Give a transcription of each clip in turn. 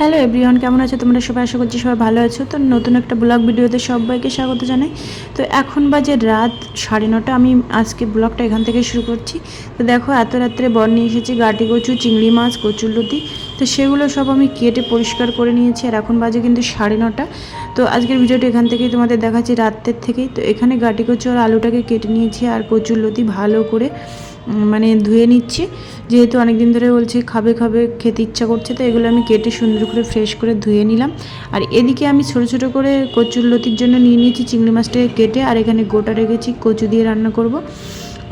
Hello everyone কেমন আছো? তোমরা সবাই আশা করছি সবাই ভালো আছো। তো নতুন একটা ব্লগ ভিডিওতে সবাইকে স্বাগত জানাই। তো এখন বাজে রাত সাড়ে নটা। আমি আজকে ব্লগটা এখান থেকে শুরু করছি। তো দেখো, এত রাত্রে বর নিয়ে এসেছি গাটি কচু, চিংড়ি মাছ কচুরলতি তো সেগুলো সব আমি কেটে পরিষ্কার করে নিয়েছি আর এখন বাজে কিন্তু সাড়ে নটা। তো আজকের ভিডিওটা এখান থেকেই তোমাদের দেখাচ্ছি রাত্রের থেকেই। তো এখানে গাটি কচু আর আলুটাকে কেটে নিয়েছি আর কচুরলতি ভালো করে। মানে ধুয়ে নিচ্ছি। যেহেতু অনেক দিন ধরে বলছি খাবে খাবে, খেতে ইচ্ছা করছে, তো এগুলো আমি কেটে সুন্দর করে ফ্রেশ করে ধুয়ে নিলাম। আর এদিকে আমি ছোট ছোট করে কচুর লতির জন্য নিয়ে নিয়েছি চিংড়ি মাছটাকে কেটে, আর এখানে গোটা রেখেছি, কচু দিয়ে রান্না করব।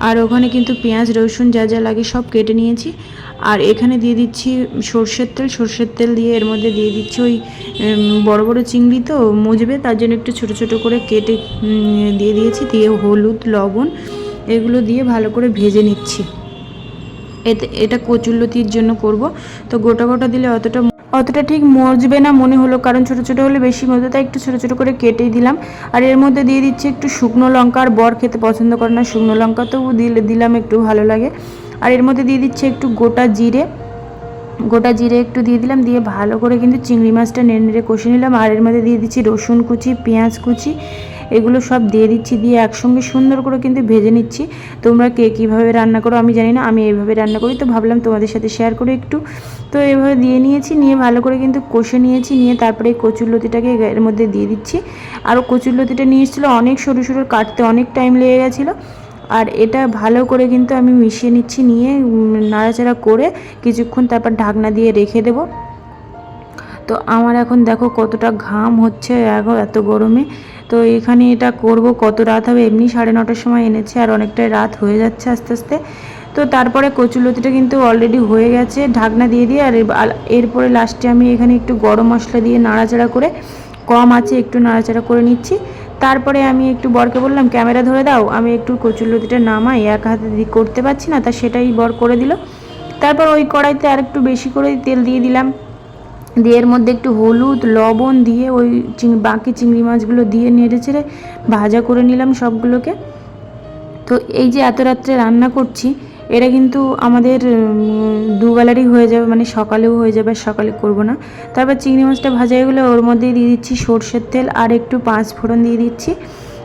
আর ওখানে কিন্তু পেঁয়াজ, রসুন, যা যা লাগে সব কেটে নিয়েছি। আর এখানে দিয়ে দিচ্ছি সর্ষের তেল সর্ষের তেল দিয়ে এর মধ্যে দিয়ে দিচ্ছি ওই বড় বড় চিংড়ি তো, মজবে, তার জন্য একটু ছোট ছোট করে কেটে দিয়ে দিয়েছি, দিয়ে হলুদ, লবণ এগুলো দিয়ে ভালো করে ভেজে নিচ্ছি। এতে, এটা কচুরলতির জন্য করব। তো গোটা গোটা দিলে অতটা অতটা ঠিক মজবে না মনে হলো, কারণ ছোট ছোট হলে বেশি মজবে তাই একটু ছোট ছোট করে কেটেই দিলাম। আর এর মধ্যে দিয়ে দিচ্ছি একটু শুকনো লঙ্কা আর বর খেতে পছন্দ করে না। শুকনো লঙ্কা তো দিলে, দিলাম একটু ভালো লাগে। আর এর মধ্যে দিয়ে দিচ্ছি একটু গোটা জিরে। গোটা জিরে একটু দিয়ে দিলাম। দিয়ে ভালো করে কিন্তু চিংড়ি মাছটা নেড়ে নেড়ে কষে নিলাম। আর এর মধ্যে দিয়ে দিচ্ছি রসুন কুচি, পেঁয়াজ কুচি। এগুলো সব দিয়ে দিচ্ছি, দিয়ে একসঙ্গে সুন্দর করে কিন্তু ভেজে নিচ্ছি। তোমরা কে কীভাবে রান্না করো আমি জানি না, আমি এইভাবে রান্না করি, তো ভাবলাম তোমাদের সাথে শেয়ার করে একটু। তো এইভাবে দিয়ে নিয়েছি, নিয়ে ভালো করে কিন্তু কষে নিয়েছি, নিয়ে তারপরে এই কচুর লতিটাকে এর মধ্যে দিয়ে দিচ্ছি। আর কচুর লতিটা নিয়ে এসেছিল, অনেক সরু সরু, কাটতে অনেক টাইম লেগে গেছিল। আর এটা ভালো করে কিন্তু আমি মিশিয়ে নিচ্ছি, নিয়ে নাড়াচাড়া করে কিছুক্ষণ তারপর ঢাকনা দিয়ে রেখে দেবো। তো আমার এখন দেখো কতটা ঘাম হচ্ছে এত গরমে। তো এখানে এটা করব, কত রাত হবে? এমনি সাড়ে নটার সময় এনেছে আর অনেকটাই রাত হয়ে যাচ্ছে আস্তে আস্তে। তো তারপরে কচুলতিটা কিন্তু অলরেডি হয়ে গেছে, ঢাকনা দিয়ে দিয়ে আর এরপরে লাস্টে আমি এখানে একটু গরম মশলা দিয়ে নাড়াচাড়া করে, কম আছে একটু নাড়াচাড়া করে নিচ্ছি। তারপরে আমি একটু বরকে বললাম, ক্যামেরা ধরে দাও, আমি একটু কচুরলতিটা নামাই, এক হাতে করতে পারছি না তা সেটাই বর করে দিল। তারপর ওই কড়াইতে আর একটু বেশি করে তেল দিয়ে দিলাম। দিয়ে এর মধ্যে একটু হলুদ, লবণ দিয়ে ওই চিং- বাকি চিংড়ি মাছগুলো দিয়ে নেড়ে চেড়ে ভাজা করে নিলাম সবগুলোকে। তো এই যে এত রাত্রে রান্না করছি, এটা কিন্তু আমাদের দুবেলারই হয়ে যাবে মানে সকালেও হয়ে যাবে সকালে করব না। তারপর চিংড়ি মাছটা ভাজা গেলে ওর মধ্যেই দিয়ে দিচ্ছি সর্ষের তেল আর একটু পাঁচ ফোড়ন দিয়ে দিচ্ছি।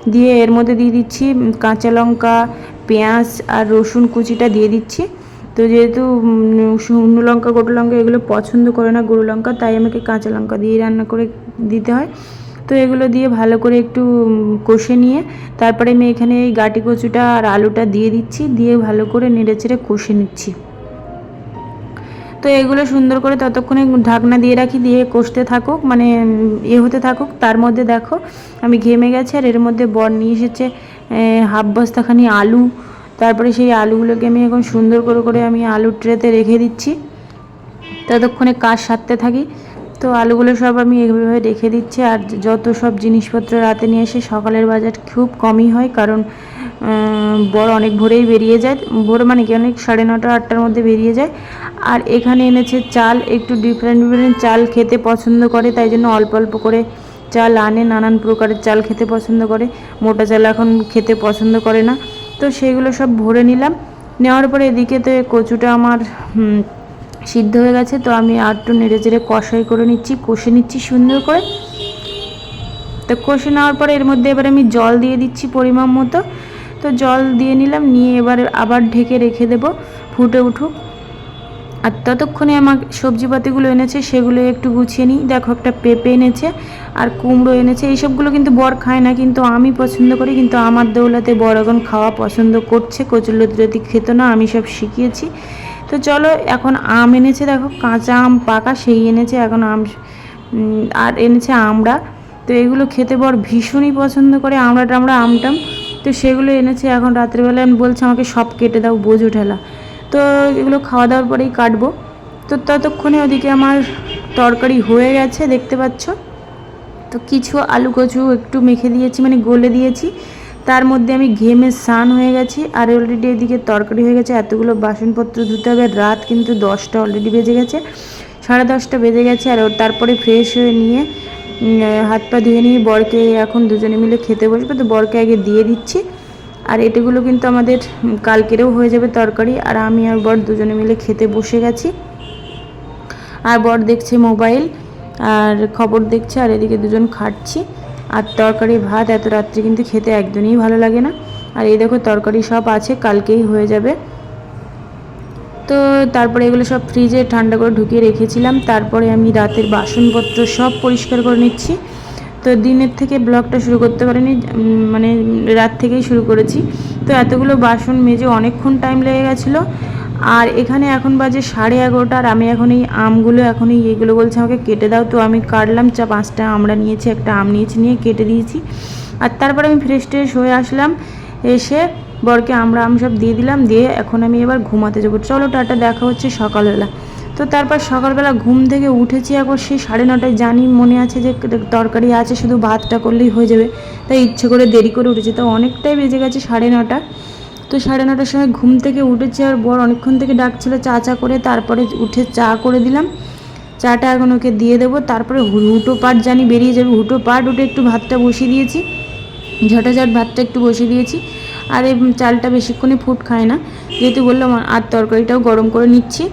দিয়ে এর মধ্যে দিয়ে দিচ্ছি কাঁচা লঙ্কা, পেঁয়াজ আর রসুন কুচিটা দিয়ে দিচ্ছি। তো যেহেতু শুকনো লঙ্কা, গোটা লঙ্কা এগুলো পছন্দ করে না গুঁড়ো লঙ্কা, তাই আমাকে কাঁচা লঙ্কা দিয়ে রান্না করে দিতে হয়। তো এগুলো দিয়ে ভালো করে একটু কষে নিয়ে তারপরে আমি এখানে এই গাটি কচুটা আর আলুটা দিয়ে দিচ্ছি, দিয়ে ভালো করে নেড়ে চেড়ে কষে নিচ্ছি। তো এগুলো সুন্দর করে ততক্ষণে ঢাকনা দিয়ে রাখি, দিয়ে কষতে থাকুক মানে ইয়ে হতে থাকুক। তার মধ্যে দেখো, আমি ঘেমে গেছি আর এর মধ্যে বর নিয়ে এসেছে হাফ বস্তাখানি আলু তারপরে সেই আলুগুলোকে আমি এখন সুন্দর করে করে আমি আলুর ট্রেতে রেখে দিচ্ছি। ততক্ষণে কাজ সারতে থাকি। তো আলুগুলো সব আমি এইভাবে রেখে দিচ্ছি। আর যত সব জিনিসপত্র রাতে নিয়ে এসে সকালের বাজার খুব কমই হয়, কারণ বড় অনেক ভোরেই বেরিয়ে যায়। ভোর মানে কি? অনেক সাড়ে নটা, আটটার মধ্যে বেরিয়ে যায়। আর এখানে এনেছে চাল, একটু ডিফারেন্ট ডিফারেন্ট চাল খেতে পছন্দ করে, তাই জন্য অল্প অল্প করে চাল আনে। নানান প্রকারের চাল খেতে পছন্দ করে। মোটা চাল এখন খেতে পছন্দ করে না। তো সেগুলো সব ভরে নিলাম। নেওয়ার পরে এদিকে তো কচুটা আমার সিদ্ধ হয়ে গেছে। তো আমি আর একটু নেড়ে চেড়ে কষাই করে নিচ্ছি, কষে নিচ্ছি সুন্দর করে। তো কষে নেওয়ার পরে এর মধ্যে এবার আমি জল দিয়ে দিচ্ছি পরিমাণ মতো। তো জল দিয়ে নিলাম, নিয়ে এবার আবার ঢেকে রেখে দেব, ফুটে উঠুক। আর ততক্ষণে আমার সবজিপাতিগুলো এনেছে, সেগুলো একটু গুছিয়ে নিই। দেখো একটা পেঁপে এনেছে আর কুমড়ো এনেছে, এইসবগুলো কিন্তু বর খায় না, কিন্তু আমি পছন্দ করি, কিন্তু আমার দৌলাতে বর এখন খাওয়া পছন্দ করছে কচুরলতি যদি খেত না, আমি সব শিখিয়েছি। তো চলো, এখন আম এনেছে, দেখো, কাঁচা আম পাকা, সেই এনেছে, এখন আম আর এনেছে আমড়া। তো এগুলো খেতে বর ভীষণই পছন্দ করে, আমড়া টামড়া আমটাম তো সেগুলো এনেছে, এখন রাত্রিবেলা আমি বলছে আমাকে, সব কেটে দাও, বোঝো ঠেলা। তো এগুলো খাওয়া দাওয়ার পরেই কাটবো। তো ততক্ষণে ওদিকে আমার তরকারি হয়ে গেছে, দেখতে পাচ্ছ। তো কিছু আলু কচু একটু মেখে দিয়েছি মানে গলে দিয়েছি। তার মধ্যে আমি ঘেমে স্নান হয়ে গেছি, আর অলরেডি এদিকে তরকারি হয়ে গেছে, এতগুলো বাসনপত্র ধুতে হবে। রাত কিন্তু দশটা অলরেডি বেজে গেছে, সাড়ে দশটা বেজে গেছে, আর তারপরে ফ্রেশ হয়ে নিয়ে হাত পা ধুয়ে নিয়ে বরকে এখন দুজনে মিলে খেতে বসবে। তো বরকে আগে দিয়ে দিচ্ছি। আর এটাগুলো কিন্তু আমাদের কালকেরেও হয়ে যাবে তরকারি। আর আমি আর বর দুজনে মিলে খেতে বসে গেছি। আর বর দেখছে মোবাইল, আর খবর দেখছে, আর এদিকে দুজন খাচ্ছি আর তরকারি ভাত এত রাত্রে কিন্তু খেতে একদমই ভালো লাগে না। আর এই দেখো তরকারি সব আছে, কালকেই হয়ে যাবে। তো তারপরে এগুলো সব ফ্রিজে ঠান্ডা করে ঢুকিয়ে রেখেছিলাম। তারপরে আমি রাতের বাসনপত্র সব পরিষ্কার করে নিচ্ছি। তো দিনের থেকে ব্লগটা শুরু করতে পারিনি মানে রাত থেকেই শুরু করেছি। তো এতগুলো বাসন মেজে অনেকক্ষণ টাইম লেগে গেছিল। আর এখানে এখন বাজে সাড়ে এগারোটা আর আমি এখন এই আমগুলো, এখন এই এগুলো বলছে আমাকে কেটে দাও। তো আমি কাটলাম, চা পাঁচটা আমরা নিয়েছি, একটা আম নিয়েছি, নিয়ে কেটে দিয়েছি। আর তারপরে আমি ফ্রেশ ট্রেশ হয়ে আসলাম। এসে বরকে আমরা আম সব দিয়ে দিলাম, দিয়ে এখন আমি এবার ঘুমাতে যাব। চলো টাটা, দেখা হচ্ছে সকালবেলা। তো তারপর সকালবেলা ঘুম থেকে উঠেছি একবার সেই সাড়ে নটায়। জানি মনে আছে যে তরকারি আছে, শুধু ভাতটা করলেই হয়ে যাবে। তাই ইচ্ছে করে দেরি করে উঠেছি। তো অনেকটাই বেজে গেছে সাড়ে নটা। তো সাড়ে নটার সময় ঘুম থেকে উঠেছি আর বর অনেকক্ষণ থেকে ডাকছিল চা চা করে। তারপরে উঠে চা করে দিলাম। চাটা এখন ওকে দিয়ে দেবো। তারপরে হুটো পাট জানি বেরিয়ে যাবে। হুটো পাট উঠে একটু ভাতটা বসিয়ে দিয়েছি। ঝটাঝট ভাতটা একটু বসিয়ে দিয়েছি। আর এই চালটা বেশিক্ষণে ফুট খায় না। যেহেতু বললাম, আর তরকারিটাও গরম করে নিচ্ছি।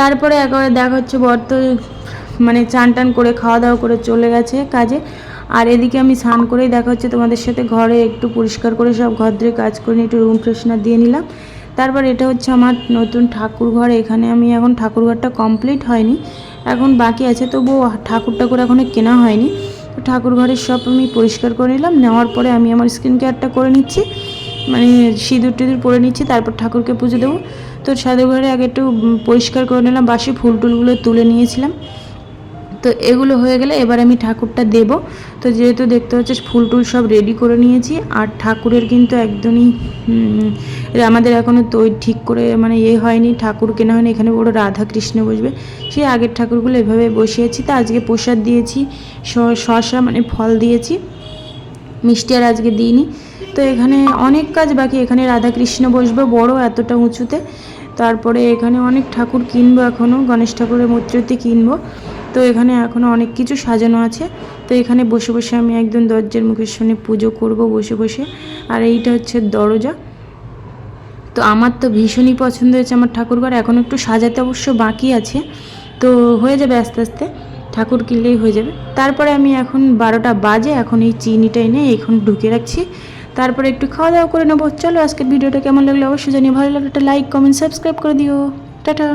তারপরে একবারে দেখা হচ্ছে বর তো মানে চান টান করে খাওয়া দাওয়া করে চলে গেছে কাজে। আর এদিকে আমি স্নান করেই দেখা হচ্ছে তোমাদের সাথে ঘরে একটু পরিষ্কার করে সব ঘর ধরে কাজ করে নিয়ে একটু রুম ফ্রেশনার দিয়ে নিলাম। তারপর এটা হচ্ছে আমার নতুন ঠাকুর ঘর, এখানে আমি এখন ঠাকুর ঘরটা কমপ্লিট হয়নি। এখন বাকি আছে, তবুও ঠাকুর ঠাকুর এখনও কেনা হয়নি। তো ঠাকুর ঘরের সব আমি পরিষ্কার করে নিলাম, নেওয়ার পরে আমি আমার স্কিন কেয়ারটা করে নিচ্ছি। মানে সিঁদুর টিঁদুর পরে নিচ্ছি, তারপর ঠাকুরকে পুজো দেবো। তো ঘরে আগে একটু পরিষ্কার করে নিলাম, বাসি ফুল টুলগুলো তুলে নিয়েছিলাম। তো এগুলো হয়ে গেলে এবার আমি ঠাকুরটা দেব। তো যেহেতু দেখতে হচ্ছে ফুল টুল সব রেডি করে নিয়েছি, আর ঠাকুরের কিন্তু একদমই আমাদের এখনও তো ঠিক করে মানে ইয়ে হয়নি, ঠাকুর কেনা হয়নি, এখানে বড় রাধা কৃষ্ণ বসবে। সেই আগের ঠাকুরগুলো এভাবে বসিয়েছি, তো আজকে প্রসাদ দিয়েছি, শ- শসা মানে ফল দিয়েছি। মিষ্টি আর আজকে দিইনি। তো এখানে অনেক কাজ বাকি। এখানে রাধাকৃষ্ণ বসবে বড় এতটা উঁচুতে। তারপরে এখানে অনেক ঠাকুর কিনবো এখনও গণেশ ঠাকুরের মূর্তি কিনবো। তো এখানে এখনও অনেক কিছু সাজানো আছে। তো এখানে বসে বসে আমি একদম দরজার মুখের সামনে পুজো করব বসে বসে। আর এইটা হচ্ছে দরজা। তো আমার তো ভীষণই পছন্দ হয়েছে আমার ঠাকুরঘর। এখন একটু সাজাতে অবশ্য বাকি আছে। তো হয়ে যাবে আস্তে আস্তে। ঠাকুর কিনলেই হয়ে যাবে। তারপরে আমি এখন বারোটা বাজে। এখন এই চিনিটা এনে এখন ঢুকে রাখছি। তারপরে একটু খাওয়া দাওয়া করে নেব। চলো আজকের ভিডিওটা কেমন লাগল অবশ্যই জানিয়ে ভালো লাগল একটা লাইক কমেন্ট সাবস্ক্রাইব করে দিও। টাটা।